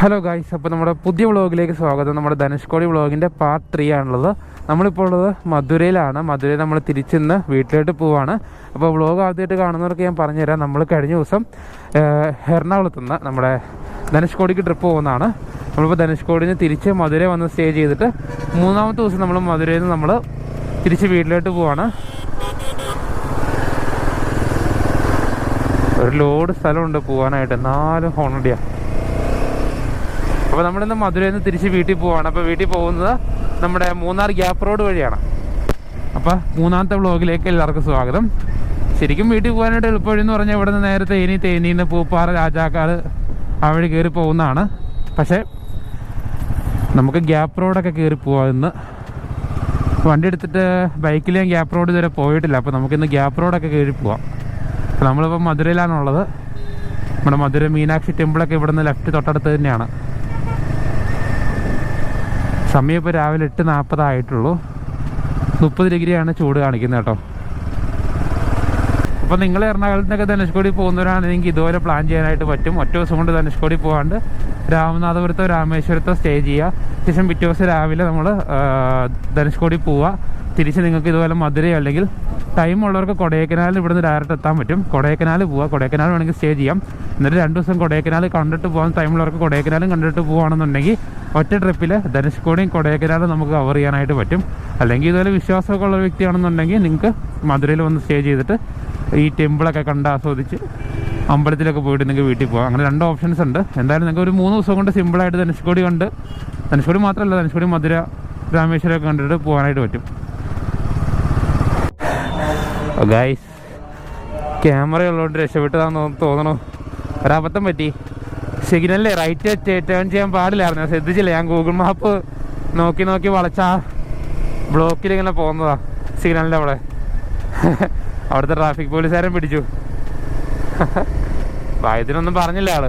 Hello guys അപ്പോൾ നമ്മുടെ പുതിയ വ്ളോഗിലേക്ക് സ്വാഗതം. നമ്മുടെ ധനുഷ്കോടി വ്ളോഗിന്റെ പാർട്ട് ത്രീ ആണുള്ളത്. നമ്മളിപ്പോൾ ഉള്ളത് മധുരയിലാണ്. മധുരയിൽ നമ്മൾ തിരിച്ചിന്ന് വീട്ടിലോട്ട് പോവാണ്. അപ്പോൾ വ്ളോഗ് ആദ്യമായിട്ട് കാണുന്നവർക്ക് ഞാൻ പറഞ്ഞുതരാം. നമ്മൾ കഴിഞ്ഞ ദിവസം എറണാകുളത്തു നിന്ന് നമ്മുടെ ധനുഷ്കോടിക്ക് ട്രിപ്പ് പോകുന്നതാണ്. നമ്മളിപ്പോൾ ധനുഷ്കോടിയിൽ നിന്ന് തിരിച്ച് മധുര വന്ന് സ്റ്റേ ചെയ്തിട്ട് മൂന്നാമത്തെ ദിവസം നമ്മൾ മധുരയിൽ നിന്ന് നമ്മൾ തിരിച്ച് വീട്ടിലോട്ട് പോവാണ്. ഒരു ലോഡ് സ്ഥലമുണ്ട് പോകാനായിട്ട് നാലും ഹോണടിയാണ് അപ്പോൾ നമ്മളിന്ന് മധുരയിൽ നിന്ന് തിരിച്ച് വീട്ടിൽ പോവാണ്. അപ്പോൾ വീട്ടിൽ പോകുന്നത് നമ്മുടെ മൂന്നാർ ഗ്യാപ്പ് റോഡ് വഴിയാണ്. അപ്പോൾ മൂന്നാമത്തെ വ്ളോഗിലേക്ക് എല്ലാവർക്കും സ്വാഗതം. ശരിക്കും വീട്ടിൽ പോകാനായിട്ട് എളുപ്പവഴി പറഞ്ഞാൽ ഇവിടെ നിന്ന് നേരെ തേനി തേനിന്ന് പൂപ്പാറ രാജാക്കാട് ആ വഴി കയറി പോകുന്നതാണ്. പക്ഷേ നമുക്ക് ഗ്യാപ്പ് റോഡൊക്കെ കയറി പോവാം ഇന്ന്. വണ്ടി എടുത്തിട്ട് ബൈക്കിൽ ഞാൻ ഗ്യാപ്പ് റോഡ് ഇതുവരെ പോയിട്ടില്ല. അപ്പോൾ നമുക്കിന്ന് ഗ്യാപ്പ് റോഡൊക്കെ കയറി പോവാം. അപ്പോൾ നമ്മളിപ്പോൾ മധുരയിലാണുള്ളത്. നമ്മുടെ മധുര മീനാക്ഷി ടെമ്പിളൊക്കെ ഇവിടുന്ന് ലെഫ്റ്റ് തൊട്ടടുത്ത് തന്നെയാണ്. സമയം ഇപ്പോൾ രാവിലെ എട്ട് നാൽപ്പതായിട്ടുള്ളൂ മുപ്പത് ഡിഗ്രിയാണ് ചൂട് കാണിക്കുന്നത് കേട്ടോ. അപ്പോൾ നിങ്ങൾ എറണാകുളത്തിനൊക്കെ ധനുഷ്കോടി പോകുന്നവരാണെങ്കിൽ ഇതുപോലെ പ്ലാൻ ചെയ്യാനായിട്ട് പറ്റും. ഒറ്റ ദിവസം കൊണ്ട് ധനുഷ്കോടി പോകാണ്ട് രാമനാഥപുരത്തോ രാമേശ്വരത്തോ സ്റ്റേ ചെയ്യുക. ശേഷം പിറ്റേ ദിവസം രാവിലെ നമ്മൾ ധനുഷ്കോടി പോവുക തിരിച്ച് നിങ്ങൾക്ക് ഇതുപോലെ മധുരയോ അല്ലെങ്കിൽ ടൈം ഉള്ളവർക്ക് കൊടൈക്കനാൽ ഇവിടുന്ന് ഡയറക്റ്റ് എത്താൻ പറ്റും. കൊടൈക്കനാൽ പോവുക കൊടൈക്കനാൽ വേണമെങ്കിൽ സ്റ്റേ ചെയ്യാം. എന്നിട്ട് രണ്ട് ദിവസം കൊടൈക്കനാൽ കണ്ടിട്ട് പോകാൻ ടൈമുള്ളവർക്ക് കൊടൈക്കനാലും കണ്ടിട്ട് പോകുകയാണെന്നുണ്ടെങ്കിൽ ഒറ്റ ട്രിപ്പിൽ ധനുഷ്കോടിയും കൊടൈക്കനാലും നമുക്ക് കവർ ചെയ്യാനായിട്ട് പറ്റും. അല്ലെങ്കിൽ ഇതുപോലെ വിശ്വാസമൊക്കെ ഉള്ള വ്യക്തിയാണെന്നുണ്ടെങ്കിൽ നിങ്ങൾക്ക് മധുരയിൽ വന്ന് സ്റ്റേ ചെയ്തിട്ട് ഈ ടെമ്പിളൊക്കെ കണ്ട് ആസ്വദിച്ച് അമ്പലത്തിലൊക്കെ പോയിട്ട് നിങ്ങൾക്ക് വീട്ടിൽ പോകാം അങ്ങനെ രണ്ട് ഓപ്ഷൻസ് ഉണ്ട്. എന്തായാലും നിങ്ങൾക്ക് ഒരു മൂന്ന് ദിവസം കൊണ്ട് സിമ്പിളായിട്ട് ധനുഷ്കോടി കണ്ട് ധനുഷ്കോടി മാത്രമല്ല ധനുഷ്കോടി മധുര രാമേശ്വരമൊക്കെ കണ്ടിട്ട് പോകാനായിട്ട് പറ്റും. ഗൈസ് ക്യാമറ ഉള്ളതുകൊണ്ട് രക്ഷപ്പെട്ടതാന്ന് തോന്നണു. ഒരബദ്ധം പറ്റി. സിഗ്നലിലെ റൈറ്റ് ടേൺ ചെയ്യാൻ പാടില്ലായിരുന്നു. ശ്രദ്ധിച്ചില്ല. ഞാൻ ഗൂഗിൾ മാപ്പ് നോക്കി നോക്കി വളച്ചാ ബ്ലോക്കിൽ ഇങ്ങനെ പോകുന്നതാ സിഗ്നലിന്റെ അവിടെ. അവിടുത്തെ ട്രാഫിക് പോലീസുകാരൻ പിടിച്ചു. വായത്തിനൊന്നും പറഞ്ഞില്ല ആൾ.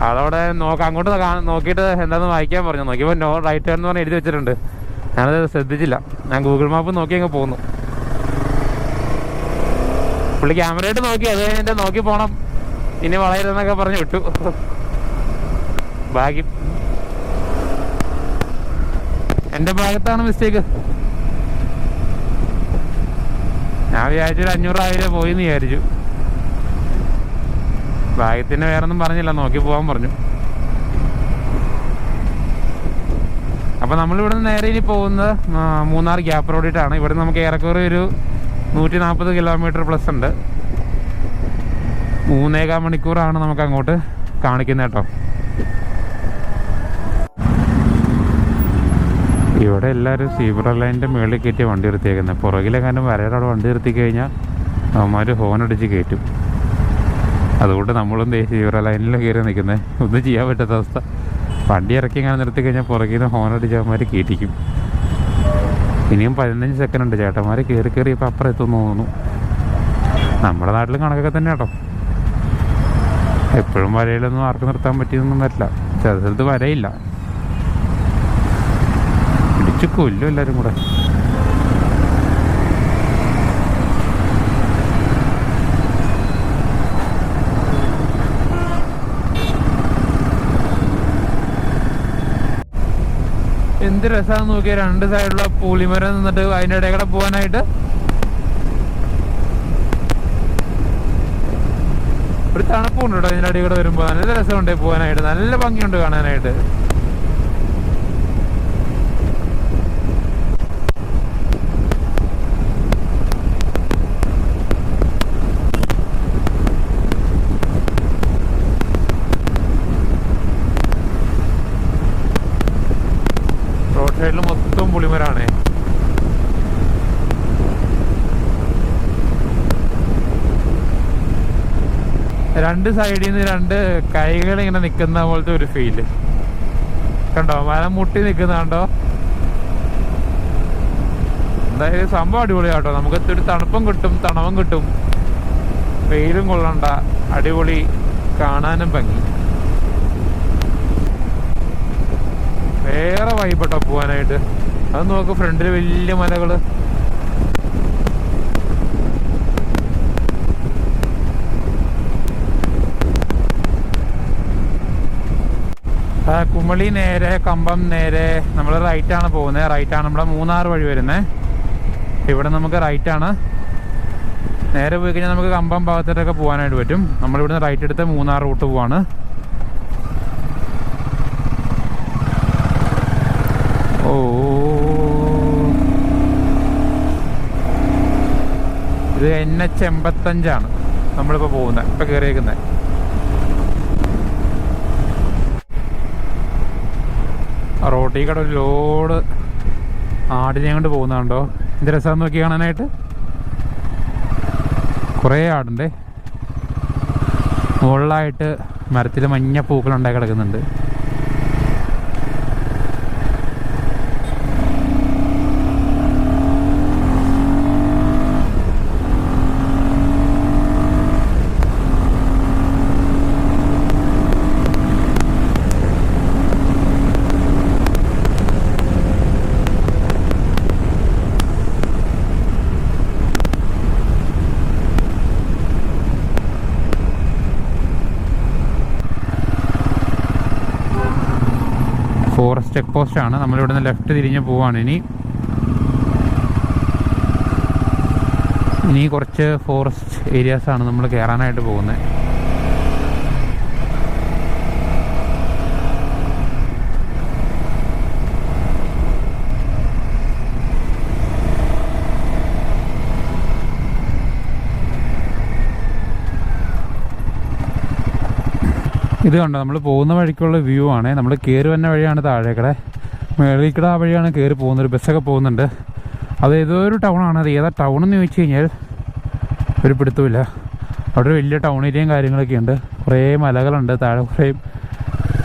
ആളവിടെ നോക്ക അങ്ങോട്ട് നോക്കിയിട്ട് എന്താണെന്ന് വായിക്കാൻ പറഞ്ഞു. നോക്കിയപ്പോൾ നോ റൈറ്റ് ടേൺ എന്ന് പറഞ്ഞ് എഴുതി വെച്ചിട്ടുണ്ട്. ഞാനത് ശ്രദ്ധിച്ചില്ല. ഞാൻ ഗൂഗിൾ മാപ്പ് നോക്കി അങ്ങ് പോന്നു. പുള്ളി ക്യാമറയായിട്ട് നോക്കി അത് കഴിഞ്ഞിട്ട് നോക്കി പോണം. ഇനി വളരുന്നൊക്കെ പറഞ്ഞു വിട്ടു. ഭാഗ്യം. എന്റെ ഭാഗത്താണ് മിസ്റ്റേക്ക് ഞാൻ വിചാരിച്ചു ഒരു അഞ്ഞൂറായിരം പോയി എന്ന് വിചാരിച്ചു. ഭാഗ്യത്തിന് വേറെ ഒന്നും പറഞ്ഞില്ല നോക്കി പോകാൻ പറഞ്ഞു. അപ്പൊ നമ്മളിവിടെ നിന്ന് നേരെ ഇനി പോകുന്നത് മൂന്നാർ ഗ്യാപ്പ് റോഡിട്ടാണ്. ഇവിടെ നമുക്ക് ഏറെക്കുറെ ഒരു നൂറ്റി നാൽപ്പത് കിലോമീറ്റർ പ്ലസ് ഉണ്ട്. മൂന്നേകാൽ മണിക്കൂറാണ് നമുക്ക് അങ്ങോട്ട് കാണിക്കുന്നത് കേട്ടോ. ഇവിടെ എല്ലാവരും സീബ്ര ലൈനിന്റെ മുകളിൽ കയറ്റി വണ്ടി നിർത്തിയേക്കുന്നത്. പുറകിലെങ്ങാനും വരയുടെ അവിടെ വണ്ടി നിർത്തി കഴിഞ്ഞാൽ അവന്മാർ ഹോൺ അടിച്ച് കയറ്റും. അതുകൊണ്ട് നമ്മളും സീബ്ര ലൈനിൽ കയറി നിൽക്കുന്നത് ഒന്നും ചെയ്യാൻ പറ്റാത്ത അവസ്ഥ. വണ്ടി ഇറക്കി ഇങ്ങനെ നിർത്തി കഴിഞ്ഞാൽ പുറകിൽ നിന്ന് ഹോൺ അടിച്ച് അവന്മാർ കയറ്റിക്കും. ഇനിയും പതിനഞ്ച് സെക്കൻഡ് ഉണ്ട്. ചേട്ടന്മാർ കയറി കയറി ഇപ്പം അപ്പുറം എത്തുമെന്ന് തോന്നുന്നു. നമ്മുടെ നാട്ടിലും കണക്കൊക്കെ തന്നെ കേട്ടോ. എപ്പോഴും വരയിലൊന്നും ആർക്കും നിർത്താൻ പറ്റിയതൊന്നും വരില്ല. ചില സ്ഥലത്ത് വരയില്ല. പിടിച്ചു കൊല്ലും എല്ലാവരും കൂടെ. എന്ത് രസമാണെന്ന് നോക്കിയാൽ രണ്ട് സൈഡിലുള്ള പൂളിമരം നിന്നിട്ട് അതിന്റെ ഇടയിൽ കൂടെ പോകാനായിട്ട് ഒരു തണുപ്പുണ്ട് കേട്ടോ ഇതിന്റെ അടിയിൽ കൂടെ വരുമ്പോൾ നല്ല രസമുണ്ട് പോകാനായിട്ട് നല്ല ഭംഗിയുണ്ട് കാണാനായിട്ട് റോഡ് സൈഡിൽ മൊത്തം പുളിമരാണേ രണ്ട് സൈഡിൽ നിന്ന് രണ്ട് കൈകൾ ഇങ്ങനെ നിൽക്കുന്ന പോലത്തെ ഒരു ഫീൽ കണ്ടോ? മരം മുട്ടി നിൽക്കുന്ന കണ്ടോ? എന്തായാലും സംഭവം അടിപൊളിയാട്ടോ. നമുക്ക് ഇത്തിരി തണുപ്പും കിട്ടും തണവും കിട്ടും. വെയിലും കൊള്ളണ്ട. അടിപൊളി കാണാനും ഭംഗി. വേറെ വൈബട്ടോ പോവാനായിട്ട്. അത് നോക്ക് ഫ്രണ്ടിൽ വലിയ മലകൾ. കുമളി നേരെ കമ്പം നേരെ നമ്മൾ റൈറ്റാണ് പോകുന്നത് റൈറ്റാണ് നമ്മുടെ മൂന്നാർ വഴി വരുന്നത് ഇവിടെ നമുക്ക് റൈറ്റാണ് നേരെ പോയി കഴിഞ്ഞാൽ നമുക്ക് കമ്പം ഭാഗത്തോട്ടൊക്കെ പോകാനായിട്ട് പറ്റും. നമ്മളിവിടുന്ന് റൈറ്റ് എടുത്ത് മൂന്നാർ റൂട്ട് പോവാണ്. ഓ. ഇത് എൻ എച്ച് എൺപത്തഞ്ചാണ് നമ്മളിപ്പോൾ പോകുന്നത് ഇപ്പം കയറിയേക്കുന്നത് റോട്ടിൽ കട ഒരു ലോഡ് ആടിനെ കൊണ്ട് പോകുന്നതാണ്ടോ എന്ത് രസം നോക്കി കാണാനായിട്ട്. കുറേ ആടുണ്ട്. മുകളിലായിട്ട് മരത്തിൽ മഞ്ഞ പൂക്കളുണ്ടായി കിടക്കുന്നുണ്ട്. പോസ്റ്റ് ആണ് നമ്മളിവിടുന്ന് ലെഫ്റ്റ് തിരിഞ്ഞ് പോവാണ് ഇനി. ഇനി കുറച്ച് ഫോറസ്റ്റ് ഏരിയാസാണ് നമ്മൾ കയറാനായിട്ട് പോകുന്നത്. ഇത് കണ്ടോ നമ്മൾ പോകുന്ന വഴിക്കുള്ള വ്യൂ ആണ്. നമ്മൾ കയറി വന്ന വഴിയാണ് താഴേക്കടെ. മേളിക്കട ആ വഴിയാണ് കയറി പോകുന്നത്. ബസ്സൊക്കെ പോകുന്നുണ്ട്. അത് ഏതോ ഒരു ടൗൺ ആണ്. അത് ഏതാ ടൗൺ എന്ന് ചോദിച്ചു കഴിഞ്ഞാൽ ഒരു പിടുത്തമില്ല അവിടെ ഒരു വലിയ ടൗൺ ഏരിയയും കാര്യങ്ങളൊക്കെ ഉണ്ട്. കുറേ മലകളുണ്ട്. താഴെ കുറേ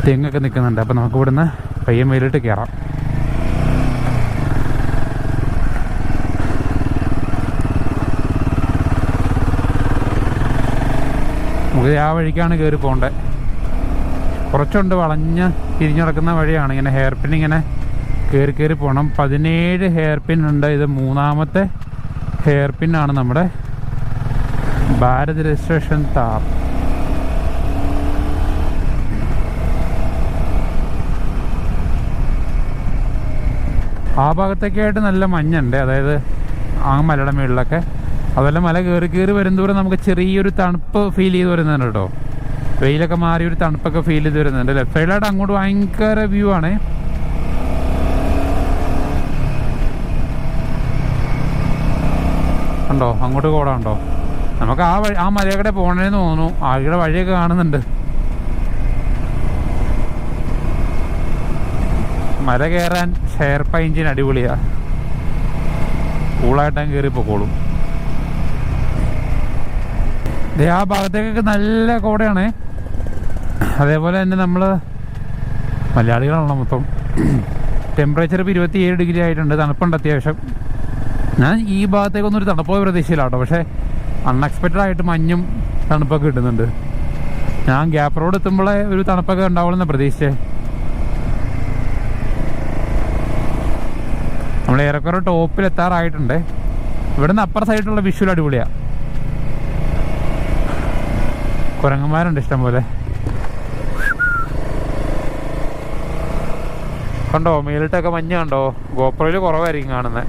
തെങ്ങൊക്കെ നിൽക്കുന്നുണ്ട്. അപ്പോൾ നമുക്ക് ഇവിടുന്ന് പയ്യൻ മേലിട്ട് കയറാം. നമുക്ക് ആ വഴിക്കാണ് കയറി പോകേണ്ടത് കുറച്ചുണ്ട് വളഞ്ഞ് തിരിഞ്ഞു നടക്കുന്ന വഴിയാണ് ഇങ്ങനെ ഹെയർ പിൻ ഇങ്ങനെ കയറി കയറി പോകണം പതിനേഴ് ഹെയർ പിൻ ഉണ്ട്. ഇത് മൂന്നാമത്തെ ഹെയർ പിൻ ആണ് നമ്മുടെ ഭാരത് രജിസ്ട്രേഷൻ താർ ആ ഭാഗത്തേക്കായിട്ട് നല്ല മഞ്ഞുണ്ട്. അതായത് ആ മലയുടെ മുകളിലൊക്കെ. അതുപോലെ മല കയറി കയറി വരുന്നതോടെ നമുക്ക് ചെറിയൊരു തണുപ്പ് ഫീൽ ചെയ്ത് വരുന്നുണ്ട് കേട്ടോ. വെയിലൊക്കെ മാറി ഒരു തണുപ്പൊക്കെ ഫീൽ ചെയ്ത് വരുന്നുണ്ട് ലെഫ്റ്റ് സൈഡിലായിട്ട് അങ്ങോട്ട് ഭയങ്കര വ്യൂ ആണ്. ഉണ്ടോ? അങ്ങോട്ട് കോട ഉണ്ടോ നമുക്ക് ആ വഴി ആ മലയക്കടെ പോകണേന്ന് തോന്നുന്നു. ആകെയുടെ വഴിയൊക്കെ കാണുന്നുണ്ട്. മല കയറാൻ ഷെയർപ്പ എഞ്ചിൻ അടിപൊളിയാ. കൂളായിട്ടങ്ങ് കയറി പൊക്കോളും. ആ ഭാഗത്തേക്കൊക്കെ നല്ല കോടയാണ്. അതേപോലെ തന്നെ നമ്മൾ മലയാളികളാണല്ലോ മൊത്തം. ടെമ്പറേച്ചർ ഇപ്പോൾ ഇരുപത്തിയേഴ് ഡിഗ്രി ആയിട്ടുണ്ട്. തണുപ്പുണ്ട് അത്യാവശ്യം. ഞാൻ ഈ ഭാഗത്തേക്കൊന്നും ഒരു തണുപ്പോ പ്രതീക്ഷയിലാട്ടോ പക്ഷേ അൺഎക്സ്പെക്റ്റഡ് ആയിട്ട് മഞ്ഞും തണുപ്പൊക്കെ കിട്ടുന്നുണ്ട്. ഞാൻ ഗ്യാപ്പ് റോഡ് എത്തുമ്പോഴേ ഒരു തണുപ്പൊക്കെ ഉണ്ടാവുമെന്ന് പ്രതീക്ഷിച്ചേ. നമ്മൾ ഏറെക്കുറെ ടോപ്പിൽ എത്താറായിട്ടുണ്ട്. ഇവിടുന്ന് അപ്പുറ സൈഡിലുള്ള വിഷ്വൽ അടിപൊളിയാണ് കുരങ്ങന്മാരുണ്ട് ഇഷ്ടം പോലെ കണ്ടോ? മേലിട്ടൊക്കെ മഞ്ഞ കണ്ടോ? ഗോപ്രോയിൽ കുറവായിരിക്കും കാണുന്നത്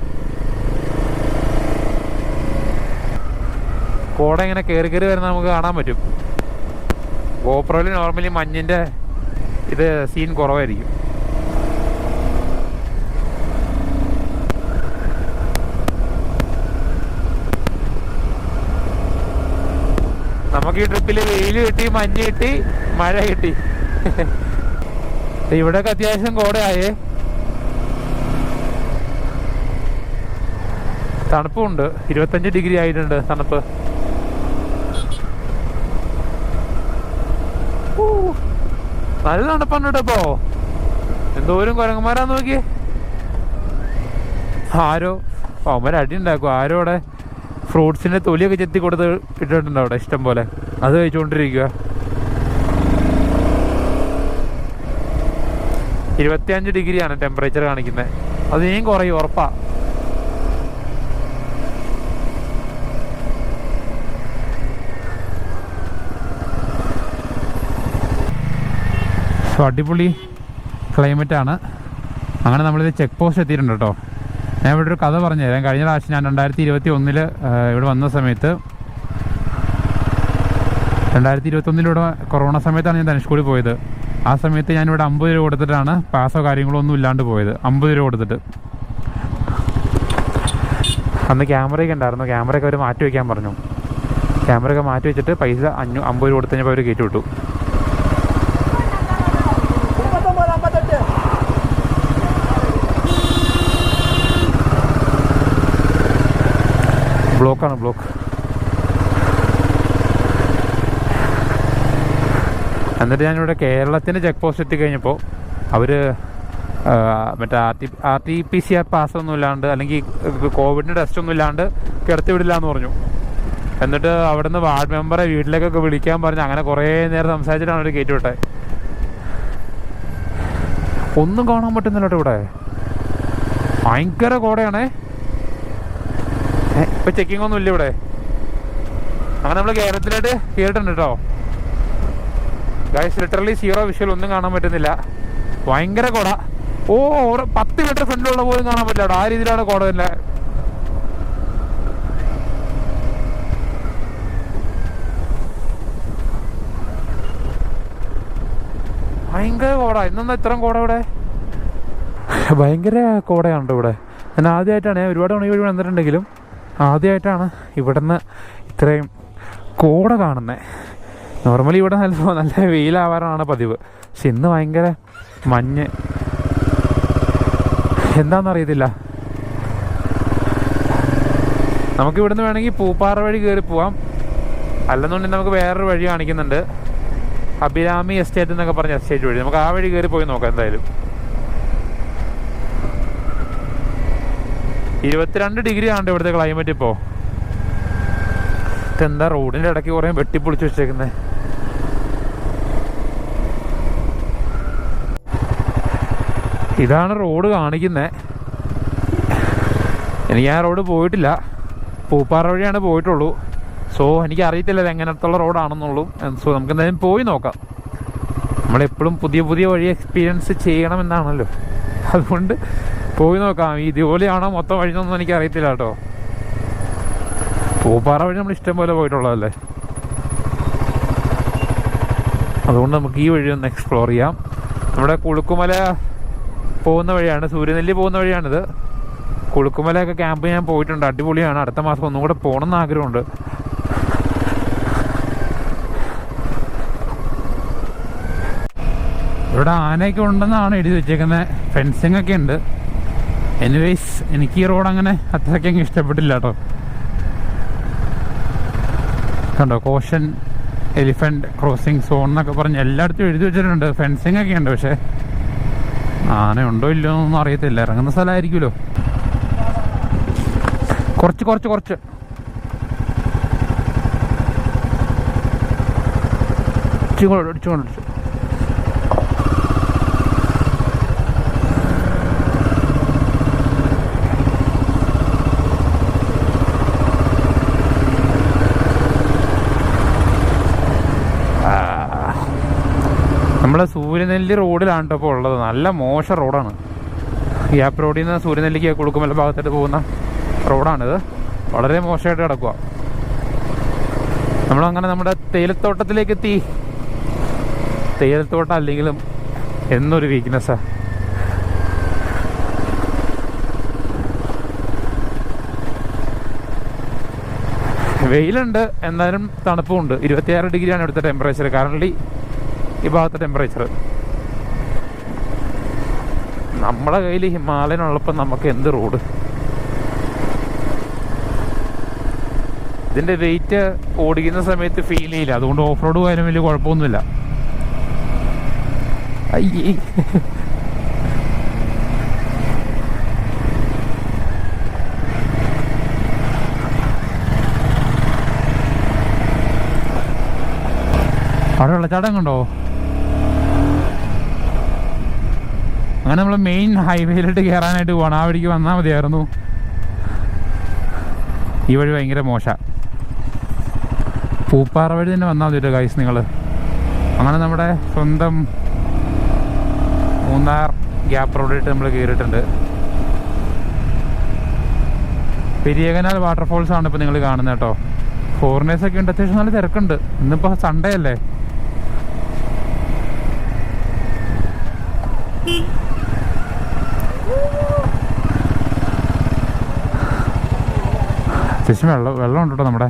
കോട ഇങ്ങനെ കയറി കയറി വരുന്ന നമുക്ക് കാണാൻ പറ്റും. ഗോപ്രോയിൽ നോർമലി മഞ്ഞിന്റെ ഇത് സീൻ കുറവായിരിക്കും. നമുക്ക് ഈ ട്രിപ്പിൽ വെയിൽ കിട്ടി മഞ്ഞ് കിട്ടി മഴ കിട്ടി. ഇവിടെയൊക്കെ അത്യാവശ്യം കോടയായേ. തണുപ്പുണ്ട്. ഇരുപത്തഞ്ച് ഡിഗ്രി ആയിട്ടുണ്ട് തണുപ്പ്. നല്ല തണുപ്പുണ്ട് കേട്ടപ്പോ എന്തോരം കുരങ്ങന്മാരാ നോക്കി ആരോ അവന്മാർ അടി ഉണ്ടാക്കും. ആരോ അവിടെ ഫ്രൂട്ട്സിന്റെ തൊലിയൊക്കെ ചെത്തി കൊടുത്ത് ഇട്ടിട്ടുണ്ട് അവിടെ ഇഷ്ടം പോലെ. അത് കഴിച്ചുകൊണ്ടിരിക്കുക ഇരുപത്തിയഞ്ച് ഡിഗ്രിയാണ് ടെമ്പറേച്ചർ കാണിക്കുന്നത് അത് ഇനിയും കുറയും ഉറപ്പാ. സോ അടിപൊളി ക്ലൈമറ്റാണ് അങ്ങനെ നമ്മളിത് ചെക്ക് പോസ്റ്റ് എത്തിയിട്ടുണ്ട് കേട്ടോ. ഞാൻ ഇവിടെ ഒരു കഥ പറഞ്ഞു തരാം കഴിഞ്ഞ പ്രാവശ്യം ഞാൻ രണ്ടായിരത്തി ഇരുപത്തി ഒന്നിൽ ഇവിടെ വന്ന സമയത്ത് രണ്ടായിരത്തി ഇരുപത്തൊന്നിലൂടെ കൊറോണ സമയത്താണ് ഞാൻ ധനുഷ്കൂടി പോയത്. ആ സമയത്ത് ഞാനിവിടെ അമ്പത് രൂപ കൊടുത്തിട്ടാണ് പാസോ കാര്യങ്ങളോ ഒന്നും ഇല്ലാണ്ട് പോയത്. അമ്പത് രൂപ കൊടുത്തിട്ട്. അന്ന് ക്യാമറയൊക്കെ ഉണ്ടായിരുന്നു. ക്യാമറയൊക്കെ അവർ മാറ്റി വയ്ക്കാൻ പറഞ്ഞു. ക്യാമറയൊക്കെ മാറ്റി വെച്ചിട്ട് പൈസ അഞ്ഞൂ അമ്പത് രൂപ കൊടുത്ത് കഴിഞ്ഞപ്പോൾ അവർ കയറ്റി വിട്ടു. ബ്ലോക്കാണ് ബ്ലോക്ക്. എന്നിട്ട് ഞാനിവിടെ കേരളത്തിന്റെ ചെക്ക് പോസ്റ്റ് എത്തിക്കഴിഞ്ഞപ്പോൾ അവർ മറ്റേ R T R T P C R pass ഒന്നും ഇല്ലാണ്ട് അല്ലെങ്കിൽ കോവിഡിന്റെ ടെസ്റ്റ് ഒന്നും ഇല്ലാണ്ട് കിടത്തി വിടില്ല എന്ന് പറഞ്ഞു. എന്നിട്ട് അവിടുന്ന് വാർഡ് മെമ്പറെ വീട്ടിലേക്കൊക്കെ വിളിക്കാൻ പറഞ്ഞ് അങ്ങനെ കുറേ നേരം സംസാരിച്ചിട്ടാണ് അവർ കയറ്റി വിട്ടത് ഒന്നും കാണാൻ പറ്റുന്നില്ല ഇവിടെ. ഭയങ്കര കോടയാണേ. ഇപ്പൊ ചെക്കിംഗ് ഒന്നും ഇല്ല ഇവിടെ. അങ്ങനെ നമ്മൾ കേരളത്തിലായിട്ട് കേട്ടിട്ടുണ്ട് കേട്ടോ. ഗൈസ് ലിറ്ററലി സീറോ വിഷ്വൽ ഒന്നും കാണാൻ പറ്റുന്നില്ല. ഭയങ്കര കുട. ഓ പത്ത് മീറ്റർ ഫ്രണ്ടിലുള്ള പോലും കാണാൻ പറ്റില്ല ആ രീതിയിലാണ് കുട തന്നെ ഭയങ്കര കോട. ഇന്നെന്താ ഇത്രയും കോട ഇവിടെ? ഭയങ്കര കോടയാണ് ഇവിടെ. ഞാൻ ആദ്യമായിട്ടാണ് ഒരുപാട് മണി വഴി വന്നിട്ടുണ്ടെങ്കിലും ആദ്യമായിട്ടാണ് ഇവിടുന്ന് ഇത്രയും കോട കാണുന്നത് നോർമലി ഇവിടെ നല്ല നല്ല വെയിലാവാറാണ് പതിവ്. പക്ഷെ ഇന്ന് ഭയങ്കര മഞ്ഞ്. എന്താണെന്നറിയത്തില്ല നമുക്ക് ഇവിടുന്ന് വേണമെങ്കിൽ പൂപ്പാറ വഴി കയറി പോവാം. അല്ലെന്നുണ്ടെങ്കിൽ നമുക്ക് വേറൊരു വഴി കാണിക്കുന്നുണ്ട്. അഭിരാമി എസ്റ്റേറ്റ് എന്നൊക്കെ പറഞ്ഞ എസ്റ്റേറ്റ് വഴി. നമുക്ക് ആ വഴി കയറി പോയി നോക്കാം എന്തായാലും. ഇരുപത്തിരണ്ട് ഡിഗ്രി ആണ് ഇവിടുത്തെ ക്ലൈമറ്റ് ഇപ്പോ. എന്താ റോഡിന്റെ ഇടയ്ക്ക് കുറേ വെട്ടിപ്പൊളിച്ച് വെച്ചേക്കുന്നത് ഇതാണ് റോഡ് കാണിക്കുന്നത് എനിക്ക് ആ റോഡ് പോയിട്ടില്ല. പൂപ്പാറ വഴിയാണ് പോയിട്ടുള്ളൂ. സോ എനിക്ക് അറിയത്തില്ല ഇത് എങ്ങനത്തുള്ള റോഡാണെന്നുള്ളൂ. സോ നമുക്ക് എന്തായാലും പോയി നോക്കാം. നമ്മളെപ്പോഴും പുതിയ പുതിയ വഴി എക്സ്പീരിയൻസ് ചെയ്യണമെന്നാണല്ലോ. അതുകൊണ്ട് പോയി നോക്കാം. ഇതുപോലെയാണോ മൊത്തം എന്നൊന്നും എനിക്ക് അറിയത്തില്ല കേട്ടോ. പൂപ്പാറ വഴി നമ്മൾ ഇഷ്ടം പോലെ പോയിട്ടുള്ളതല്ലേ? അതുകൊണ്ട് നമുക്ക് ഈ വഴി ഒന്ന് എക്സ്പ്ലോർ ചെയ്യാം. നമ്മുടെ കുളുക്കുമല പോകുന്ന വഴിയാണ്. സൂര്യനെല്ലി പോകുന്ന വഴിയാണിത്. കുളുക്കുമലയൊക്കെ ക്യാമ്പ് ഞാൻ പോയിട്ടുണ്ട്. അടിപൊളിയാണ്. അടുത്ത മാസം ഒന്നും കൂടെ പോകണം എന്ന് ആഗ്രഹമുണ്ട്. ഇവിടെ ആനയൊക്കെ ഉണ്ടെന്നാണ് എഴുതി വെച്ചേക്കുന്നത് ഫെൻസിങ് ഒക്കെ ഉണ്ട്. എനിവേസ് എനിക്ക് ഈ റോഡ് അങ്ങനെ അത്രയ്ക്ക് അങ്ങ് ഇഷ്ടപ്പെട്ടില്ല കേട്ടോ. കണ്ടോ? കോഷൻ എലിഫന്റ് ക്രോസിങ് സോൺ എന്നൊക്കെ പറഞ്ഞ് എല്ലായിടത്തും എഴുതി വെച്ചിട്ടുണ്ട്. ഫെൻസിങ് ഒക്കെ ഉണ്ട് പക്ഷേ. ആന ഉണ്ടോ ഇല്ലയോ എന്നൊന്നും അറിയത്തില്ല. ഇറങ്ങുന്ന സ്ഥലമായിരിക്കുമല്ലോ. കുറച്ച് കുറച്ച് കുറച്ച്. ഇടിച്ചുകൊണ്ട് ഇടിച്ചുകൊണ്ട് ഇടിച്ചു. നമ്മളെ സൂര്യനെല്ലി റോഡിലാണ് ഇപ്പോൾ ഉള്ളത്. നല്ല മോശം റോഡാണ്. ഗ്യാപ്പ് റോഡിൽ നിന്ന് സൂര്യനെല്ലിക്ക് കുളുക്കുമല ഭാഗത്തായിട്ട് പോകുന്ന റോഡാണിത്. വളരെ മോശമായിട്ട് കിടക്കുക നമ്മളങ്ങനെ നമ്മുടെ തേയിലത്തോട്ടത്തിലേക്ക് എത്തി. തേയിലത്തോട്ടം അല്ലെങ്കിലും എന്നൊരു വീക്ക്നെസ്സാണ് വെയിലുണ്ട്. എന്നാലും തണുപ്പുമുണ്ട്. ഇരുപത്തിയാറ് ഡിഗ്രിയാണ് ഇവിടുത്തെ ടെമ്പറേച്ചർ കറണ്ട്ലി ഈ ഭാഗത്തെ ടെമ്പറേച്ചർ നമ്മളെ കയ്യിൽ ഹിമാലയൻ ഉള്ളപ്പോൾ നമുക്ക് എന്ത് റോഡ് ഇതിന്റെ വെയിറ്റ് ഓടിക്കുന്ന സമയത്ത് ഫീൽ ചെയ്യില്ല. അതുകൊണ്ട് ഓഫ് റോഡ് പോയാലും വലിയ കുഴപ്പമൊന്നുമില്ല. അയ്യേ. അവിടെ വെള്ളച്ചാട്ടം കണ്ടോ? അങ്ങനെ നമ്മൾ മെയിൻ ഹൈവേയിലോട്ട് കയറാനായിട്ട് പോകണം ആ വഴിക്ക് വന്നാൽ മതിയായിരുന്നു. ഈ വഴി ഭയങ്കര മോശ. പൂപ്പാറ വഴി തന്നെ വന്നാൽ മതി ഗൈസ് നിങ്ങൾ അങ്ങനെ നമ്മുടെ സ്വന്തം മൂന്നാർ ഗ്യാപ്പ് റോഡിട്ട് നമ്മൾ കയറിയിട്ടുണ്ട് പെരിയകനാൽ വാട്ടർഫോൾസ് ആണ് ഇപ്പോൾ നിങ്ങൾ കാണുന്നത് കേട്ടോ. ഫോറിനേഴ്സ് ഒക്കെ ഉണ്ട്. അത്യാവശ്യം നല്ല തിരക്കുണ്ട്. ഇന്നിപ്പോൾ സൺഡേ അല്ലേ? അത്യാവശ്യം വെള്ളം വെള്ളം ഉണ്ട് കേട്ടോ നമ്മുടെ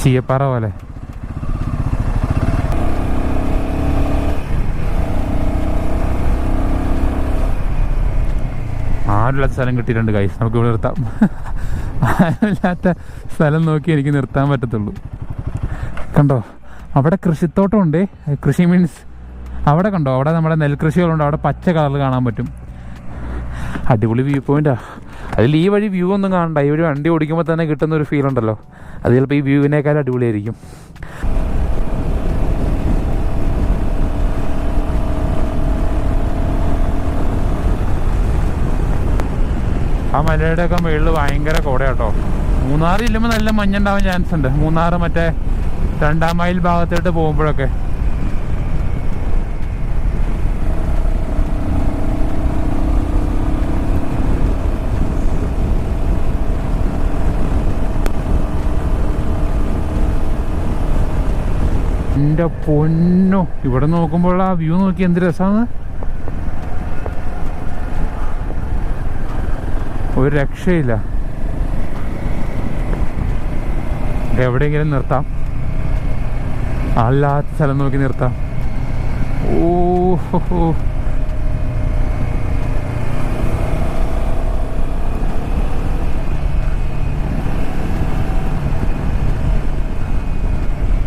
ചീയപ്പാറ പോലെ. ആരുമില്ലാത്ത സ്ഥലം കിട്ടിയിട്ടുണ്ട് കൈസ് നമുക്ക് ഇവിടെ നിർത്താം. ആരുമില്ലാത്ത സ്ഥലം നോക്കി എനിക്ക് നിർത്താൻ പറ്റത്തുള്ളൂ. കണ്ടോ? അവിടെ കൃഷിത്തോട്ടം ഉണ്ട് കൃഷി മീൻസ് അവിടെ കണ്ടോ? അവിടെ നമ്മുടെ നെൽകൃഷികളുണ്ട്. അവിടെ പച്ച കളറിൽ കാണാൻ പറ്റും. അടിപൊളി വ്യൂ പോയിന്റാ അതിൽ ഈ വഴി വ്യൂ ഒന്നും കാണണ്ട. ഈ വഴി വണ്ടി ഓടിക്കുമ്പോൾ തന്നെ കിട്ടുന്ന ഒരു ഫീൽ ഉണ്ടല്ലോ. അത് ചിലപ്പോൾ ഈ വ്യൂവിനേക്കാൾ അടിപൊളിയായിരിക്കും. ആ മലയുടെ ഒക്കെ മുകളിൽ ഭയങ്കര കോടയാട്ടോ. മൂന്നാർ ഇല്ലുമ്പോൾ നല്ല മഞ്ഞുണ്ടാവാൻ ചാൻസ് ഉണ്ട്. മൂന്നാറ് മറ്റേ രണ്ടാം മൈൽ ഭാഗത്തോട്ട് പോകുമ്പോഴൊക്കെ. എന്റെ പൊന്നോ. ഇവിടെ നോക്കുമ്പോൾ ആ വ്യൂ നോക്കി എന്ത് രസമാണ് ഒരു രക്ഷയില്ല. എവിടെയെങ്കിലും നിർത്താം. അല്ലാത്ത സ്ഥലം നോക്കി നിർത്താം. ഓ ഹോ, ഹോ.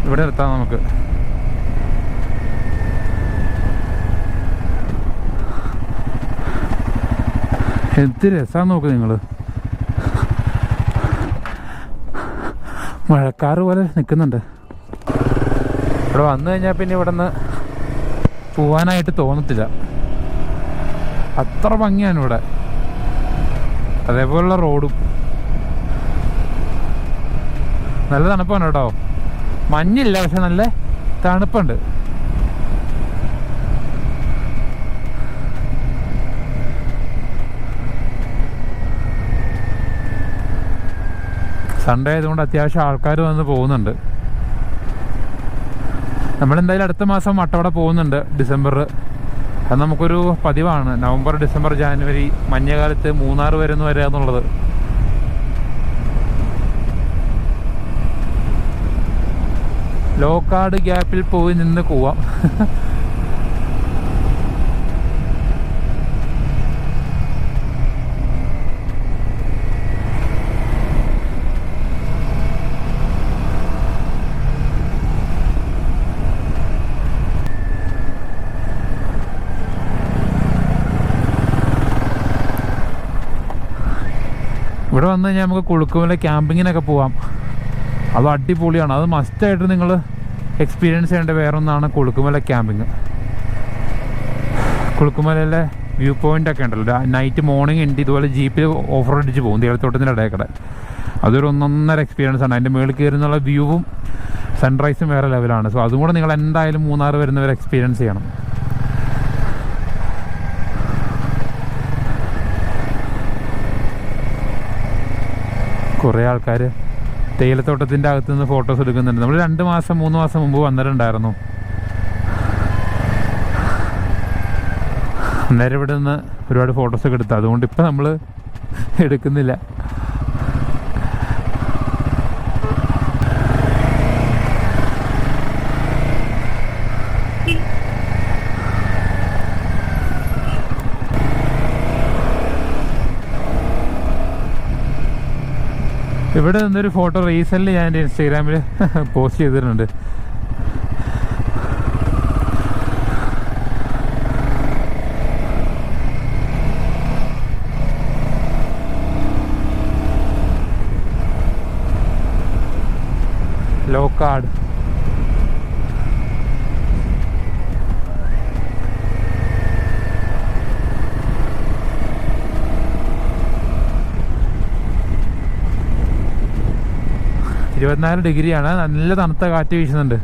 ഇവിടെ നിർത്താം നമുക്ക്. എന്ത് രസമാണ് നോക്ക് നിങ്ങൾ മഴക്കാറ് പോലെ നിൽക്കുന്നുണ്ട് ഇവിടെ വന്നു കഴിഞ്ഞാൽ പിന്നെ ഇവിടെ നിന്ന് പോവാനായിട്ട് തോന്നത്തില്ല. അത്ര ഭംഗിയാണ് ഇവിടെ. അതേപോലുള്ള റോഡും. നല്ല തണുപ്പാണ് കേട്ടോ. മഞ്ഞില്ല പക്ഷെ നല്ല തണുപ്പുണ്ട്. സൺഡേ ആയതുകൊണ്ട് അത്യാവശ്യം ആൾക്കാർ വന്ന് പോകുന്നുണ്ട്. നമ്മളെന്തായാലും അടുത്ത മാസം മട്ടവട പോകുന്നുണ്ട് ഡിസംബർ. അത് നമുക്കൊരു പതിവാണ്. നവംബർ ഡിസംബർ ജാനുവരി മഞ്ഞകാലത്ത് മൂന്നാർ വരുന്ന വരിക എന്നുള്ളത്. ലോക്കാട് ഗ്യാപ്പിൽ പോയി നിന്ന് പോവാം. വന്നു കഴിഞ്ഞാൽ നമുക്ക് കുളുക്കുമല ക്യാമ്പിങ്ങിനൊക്കെ പോവാം. അത് അടിപൊളിയാണ്. അത് മസ്റ്റായിട്ട് നിങ്ങൾ എക്സ്പീരിയൻസ് ചെയ്യേണ്ട വേറൊന്നാണ് കുളുക്കുമല ക്യാമ്പിങ്. കുളുക്കുമലയിലെ വ്യൂ പോയിന്റ് ഒക്കെ ഉണ്ടല്ലോ. നൈറ്റ് മോർണിംഗ് ഉണ്ട്. ഇതുപോലെ ജീപ്പിൽ ഓഫ് റോഡ് അടിച്ച് പോകും. തേളത്തോട്ടത്തിന്റെ ഇടയിൽ അതൊരു ഒന്നൊന്നര എക്സ്പീരിയൻസ് ആണ്. അതിന്റെ മുകളിൽ കയറുന്നുള്ള വ്യൂവും സൺറൈസും വേറെ ലെവലാണ് സോ അതും കൂടെ നിങ്ങൾ എന്തായാലും മൂന്നാർ വരുന്നവർ എക്സ്പീരിയൻസ് ചെയ്യണം. കുറേ ആൾക്കാർ തേയിലത്തോട്ടത്തിന്റെ അകത്ത് നിന്ന് ഫോട്ടോസ് എടുക്കുന്നുണ്ട്. നമ്മൾ രണ്ട് മാസം മൂന്ന് മാസം മുമ്പ് വന്നിട്ടുണ്ടായിരുന്നു. അന്നേരം ഇവിടെ നിന്ന് ഒരുപാട് ഫോട്ടോസൊക്കെ എടുത്തു. അതുകൊണ്ട് ഇപ്പം നമ്മൾ എടുക്കുന്നില്ല. ഇവിടെ നിന്നൊരു ഫോട്ടോ റീസെന്റ് ഞാൻ എന്റെ ഇൻസ്റ്റാഗ്രാമിൽ പോസ്റ്റ് ചെയ്തിട്ടുണ്ട്. ലോക്കാട് ഇരുപത്തിനാല് ഡിഗ്രിയാണ്. നല്ല തണുത്ത കാറ്റ് വീശുന്നുണ്ട്.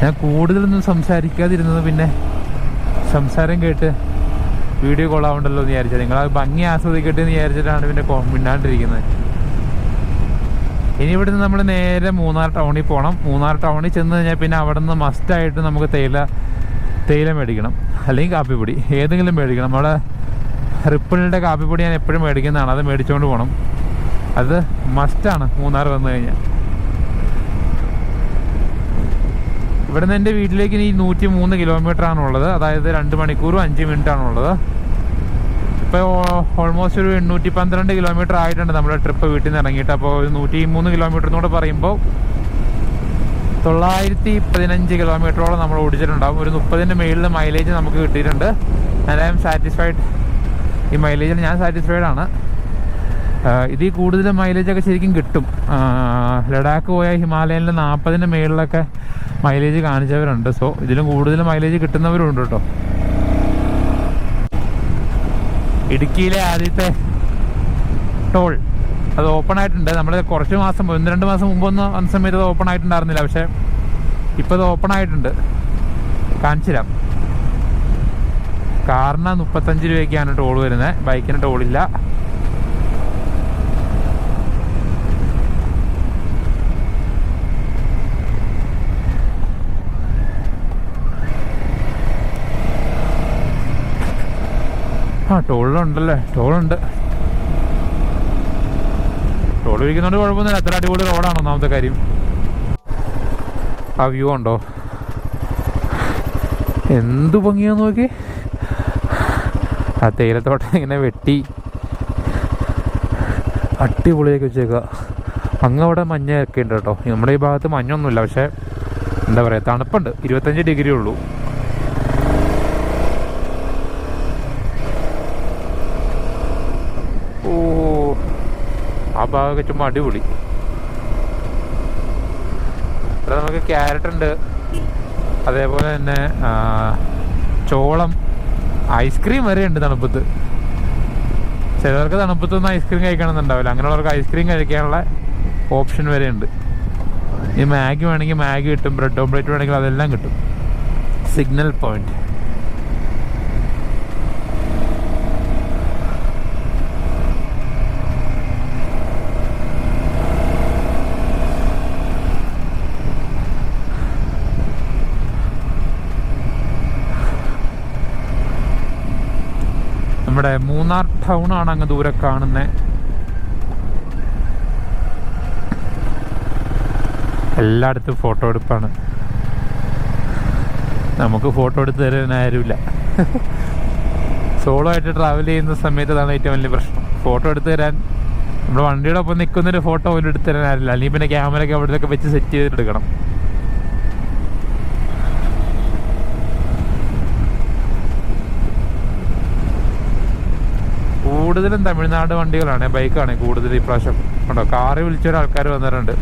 ഞാൻ കൂടുതലൊന്നും സംസാരിക്കാതിരുന്നത് പിന്നെ സംസാരം കേട്ട് വീഡിയോ കൊള്ളാവുണ്ടല്ലോ എന്ന് വിചാരിച്ചത്. നിങ്ങൾ അത് ഭംഗി ആസ്വദിക്കട്ടെ എന്ന് വിചാരിച്ചിട്ടാണ് പിന്നെ മിണ്ടാണ്ടിരിക്കുന്നത്. ഇനി ഇവിടുന്ന് നമ്മൾ നേരെ മൂന്നാർ ടൗണിൽ പോകണം മൂന്നാർ ടൗണിൽ ചെന്ന് കഴിഞ്ഞാൽ പിന്നെ അവിടെ നിന്ന് മസ്റ്റായിട്ട് നമുക്ക് തേയില തേയില മേടിക്കണം. അല്ലെങ്കിൽ കാപ്പിപ്പൊടി. ഏതെങ്കിലും മേടിക്കണം. നമ്മുടെ റിപ്പിളിന്റെ കാപ്പിപ്പൊടി ഞാൻ എപ്പോഴും മേടിക്കുന്നതാണ്. അത് മേടിച്ചുകൊണ്ട് പോകണം അത് മസ്റ്റാണ് മൂന്നാർ വന്നു കഴിഞ്ഞാൽ. ഇവിടെ നിന്ന് എന്റെ വീട്ടിലേക്ക് ഇനി നൂറ്റി മൂന്ന് കിലോമീറ്റർ ആണുള്ളത് അതായത് രണ്ട് മണിക്കൂറും അഞ്ച് മിനിറ്റ് ആണുള്ളത് ഇപ്പോൾ ഓൾമോസ്റ്റ് ഒരു എണ്ണൂറ്റി പന്ത്രണ്ട് കിലോമീറ്റർ ആയിട്ടുണ്ട് നമ്മുടെ ട്രിപ്പ് വീട്ടിൽ നിന്ന് ഇറങ്ങിയിട്ട്. അപ്പോൾ നൂറ്റി മൂന്ന് കിലോമീറ്റർ പറയുമ്പോൾ തൊള്ളായിരത്തി പതിനഞ്ച് കിലോമീറ്ററോളം നമ്മൾ ഓടിച്ചിട്ടുണ്ടാകും ഒരു മുപ്പതിന്റെ മേളിൽ മൈലേജ് നമുക്ക് കിട്ടിയിട്ടുണ്ട്. ഐ ആം സാറ്റിസ്ഫൈഡ് ഈ മൈലേജിൽ ഞാൻ സാറ്റിസ്ഫൈഡ് ആണ്. ഇതിൽ കൂടുതൽ മൈലേജൊക്കെ ശരിക്കും കിട്ടും. ലഡാക്ക് പോയ ഹിമാലയനിൽ നാൽപ്പതിന്റെ മേളിലൊക്കെ മൈലേജ് കാണിച്ചവരുണ്ട്. സോ ഇതിലും കൂടുതൽ മൈലേജ് കിട്ടുന്നവരുണ്ട് കേട്ടോ. ഇടുക്കിയിലെ ആദ്യത്തെ ടോൾ അത് ഓപ്പൺ ആയിട്ടുണ്ട്. നമ്മൾ കുറച്ച് മാസം ഒന്ന് രണ്ട് മാസം മുമ്പൊന്നും വന്ന സമയത്ത് അത് ഓപ്പൺ ആയിട്ടുണ്ടായിരുന്നില്ല. പക്ഷേ ഇപ്പോൾ അത് ഓപ്പൺ ആയിട്ടുണ്ട്. കാണിച്ചു തരാം കാറിന് മുപ്പത്തഞ്ച് രൂപയ്ക്കാണ് ടോൾ വരുന്നത്. ബൈക്കിന് ടോളില്ല ആ ടോളിലുണ്ടല്ലേ? ടോളുണ്ട്. ടോൾ ഇരിക്കുന്നതുകൊണ്ട് കുഴപ്പമൊന്നുമില്ല. അത്ര അടിപൊളി റോഡാണ് ഒന്നാമത്തെ കാര്യം. ആ വ്യൂ ഉണ്ടോ? എന്തു ഭംഗിയാന്ന് നോക്കി ആ തേയിലത്തോട്ടം ഇങ്ങനെ വെട്ടി അടിപൊളിയൊക്കെ വെച്ചേക്കുക അങ്ങ് അവിടെ മഞ്ഞൊക്കെ ഉണ്ട് കേട്ടോ. നമ്മുടെ ഈ ഭാഗത്ത് മഞ്ഞൊന്നുമില്ല പക്ഷേ എന്താ പറയുക തണുപ്പുണ്ട്. ഇരുപത്തഞ്ച് ഡിഗ്രി ഉള്ളൂ ഓ ആ ഭാഗമൊക്കെ ചുമ്മാ അടിപൊളി. ഇവിടെ നമുക്ക് ക്യാരറ്റ് ഉണ്ട്. അതേപോലെ തന്നെ ചോളം. ഐസ്ക്രീം വരെ ഉണ്ട് തണുപ്പത്ത്. ചിലർക്ക് തണുപ്പത്തൊന്നും ഐസ്ക്രീം കഴിക്കണമെന്നുണ്ടാവില്ല. അങ്ങനെയുള്ളവർക്ക് ഐസ്ക്രീം കഴിക്കാനുള്ള ഓപ്ഷൻ വരെ ഉണ്ട്. ഈ മാഗി വേണമെങ്കിൽ മാഗി കിട്ടും ബ്രെഡ് ഓംപ്ലേറ്റ് വേണമെങ്കിൽ അതെല്ലാം കിട്ടും. Signal point. നമ്മുടെ മൂന്നാർ ടൗൺ ആണ് അങ്ങ് ദൂരെ കാണുന്നത് എല്ലായിടത്തും ഫോട്ടോ എടുപ്പാണ്. നമുക്ക് ഫോട്ടോ എടുത്ത് തരാൻ ആരുമില്ല. സോളോ ആയിട്ട് ട്രാവൽ ചെയ്യുന്ന സമയത്ത് അതാണ് ഏറ്റവും വലിയ പ്രശ്നം. ഫോട്ടോ എടുത്ത് തരാൻ നമ്മുടെ വണ്ടിയുടെ ഒപ്പം നിൽക്കുന്നൊരു ഫോട്ടോ പോലും എടുത്ത് തരാൻ ആരില്ല അല്ലെങ്കിൽ പിന്നെ ക്യാമറയൊക്കെ ഒക്കെ അവിടത്തൊക്കെ വെച്ച് സെറ്റ് ചെയ്തിട്ട് കൂടുതലും തമിഴ്നാട് വണ്ടികളാണ് ബൈക്കാണ് കൂടുതൽ ഈ പ്രാവശ്യം ഉണ്ടോ കാറ് വിളിച്ചൊരു ആൾക്കാർ വന്നിട്ടുണ്ട്.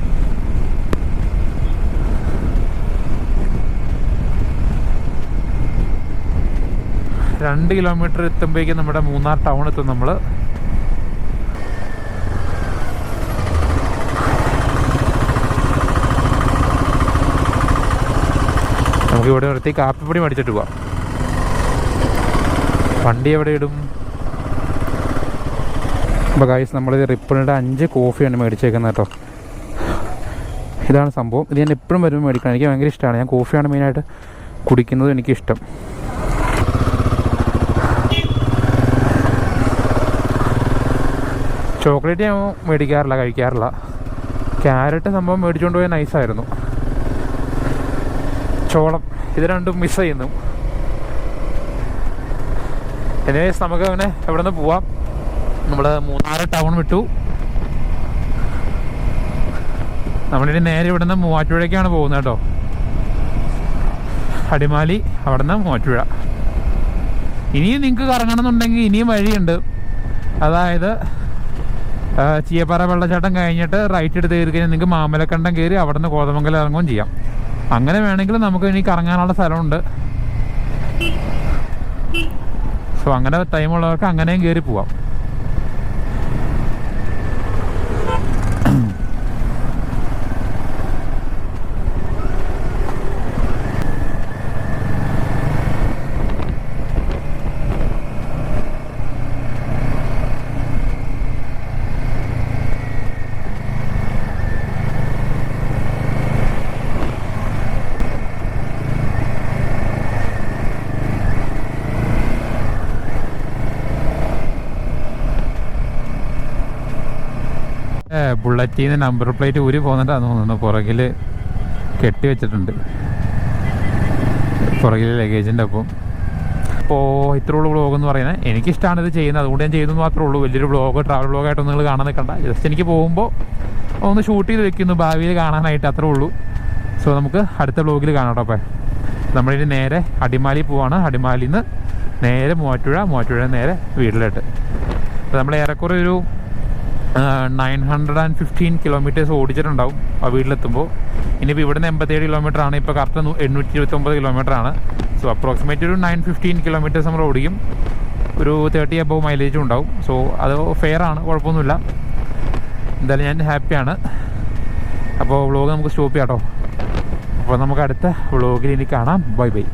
രണ്ട് കിലോമീറ്റർ എത്തുമ്പോഴേക്കും നമ്മുടെ മൂന്നാർ ടൗൺ എത്തും നമ്മൾ നമുക്ക് ഇവിടെ നിർത്തി കാപ്പിപ്പൊടി മേടിച്ചിട്ട് പോവാം. വണ്ടി എവിടെ ഇടും? അപ്പോൾ ഗായ്സ് നമ്മൾ റിപ്പിളിന്റെ അഞ്ച് കോഫിയാണ് മേടിച്ചേക്കുന്നത് കേട്ടോ ഇതാണ് സംഭവം. ഇത് ഞാൻ എപ്പോഴും വരുമ്പോൾ മേടിക്കണം എനിക്ക് ഭയങ്കര ഇഷ്ടമാണ് ഞാൻ കോഫിയാണ് മെയിനായിട്ട് കുടിക്കുന്നത് എനിക്കിഷ്ടം. ചോക്ലേറ്റ് ഞാൻ മേടിക്കാറില്ല കഴിക്കാറില്ല. ക്യാരറ്റ് സംഭവം മേടിച്ചുകൊണ്ട് പോയാൽ നൈസായിരുന്നു ചോളം. ഇത് രണ്ടും മിസ് ചെയ്യുന്നു. എനിവേസ് നമുക്ക് അങ്ങനെ എവിടെ നിന്ന് പോവാം. നമ്മൾ മൂന്നാറ് ടൗൺ വിട്ടു. നമ്മളിനി നേരെ ഇവിടെ നിന്ന് പോകുന്നത് കേട്ടോ. അടിമാലി അവിടെ നിന്ന് മൂവാറ്റുപുഴ. ഇനിയും നിങ്ങൾക്ക് കറങ്ങണമെന്നുണ്ടെങ്കിൽ ഇനിയും വഴിയുണ്ട്. അതായത് ചീയപ്പാറ വെള്ളച്ചാട്ടം കഴിഞ്ഞിട്ട് റൈറ്റ് എടുത്ത് കയറി കഴിഞ്ഞാൽ നിങ്ങൾക്ക് മാമലക്കണ്ടം കയറി അവിടെ നിന്ന് കോതമംഗലം ഇറങ്ങുകയും ചെയ്യാം. അങ്ങനെ വേണമെങ്കിൽ നമുക്ക് ഇനി കറങ്ങാനുള്ള സ്ഥലമുണ്ട്. സോ അങ്ങനെ ടൈമുള്ളവർക്ക് അങ്ങനെയും കയറി പോവാം. ബുള്ളറ്റിൽ നമ്പർ പ്ലേറ്റ് ഊരി പോകുന്നുണ്ടാന്ന് തോന്നുന്നു. പുറകിൽ കെട്ടി വെച്ചിട്ടുണ്ട്. പുറകിൽ ലഗേജിന്റെ ഒപ്പം. അപ്പോൾ ഇത്രയുള്ള വ്ളോഗ് എന്ന് പറയുന്നത്. എനിക്കിഷ്ടമാണ് ഇത് ചെയ്യുന്നത്. അതുകൊണ്ട് ഞാൻ ചെയ്യുന്നത് മാത്രമേ ഉള്ളൂ. വലിയൊരു വ്ളോഗ് ട്രാവൽ വ്ളോഗായിട്ടൊന്നും നിങ്ങൾ കാണാൻ നിൽക്കണ്ട. ജസ്റ്റ് എനിക്ക് പോകുമ്പോൾ ഒന്ന് ഷൂട്ട് ചെയ്ത് വെക്കുന്നു. ഭാവിയിൽ കാണാനായിട്ട് അത്രേ ഉള്ളൂ. സോ നമുക്ക് അടുത്ത വ്ളോഗിൽ കാണാം കേട്ടോ അപ്പോൾ നമ്മളിനി നേരെ അടിമാലി പോവാണ്. അടിമാലിന്ന് നേരെ മൂവാറ്റുഴ മൂവാറ്റുഴ നേരെ വീട്ടിലോട്ട്. അപ്പോൾ നമ്മൾ ഏറെക്കുറെ ഒരു nine hundred and fifteen kilometres ഓടിച്ചിട്ടുണ്ടാവും ആ വീട്ടിലെത്തുമ്പോൾ. ഇനിയിപ്പോൾ ഇവിടുന്ന് എൺപത്തേഴ് കിലോമീറ്റർ ആണ്. ഇപ്പോൾ കറക്റ്റ് എണ്ണൂറ്റി ഇരുപത്തൊമ്പത് കിലോമീറ്റർ ആണ്. സോ അപ്രോക്സിമേറ്റ് ഒരു നയൻ ഫിഫ്റ്റീൻ കിലോമീറ്റേഴ്സ് നമ്മൾ ഓടിക്കും. ഒരു തേർട്ടി അബവ് മൈലേജും ഉണ്ടാവും. സോ അത് ഫെയർ ആണ്. കുഴപ്പമൊന്നുമില്ല. എന്തായാലും ഞാൻ ഹാപ്പിയാണ് അപ്പോൾ വ്ളോഗ് നമുക്ക് സ്റ്റോപ്പ് ചെയ്യാം കേട്ടോ അപ്പോൾ നമുക്ക് അടുത്ത വ്ളോഗിൽ ഇനി കാണാം. Bye bye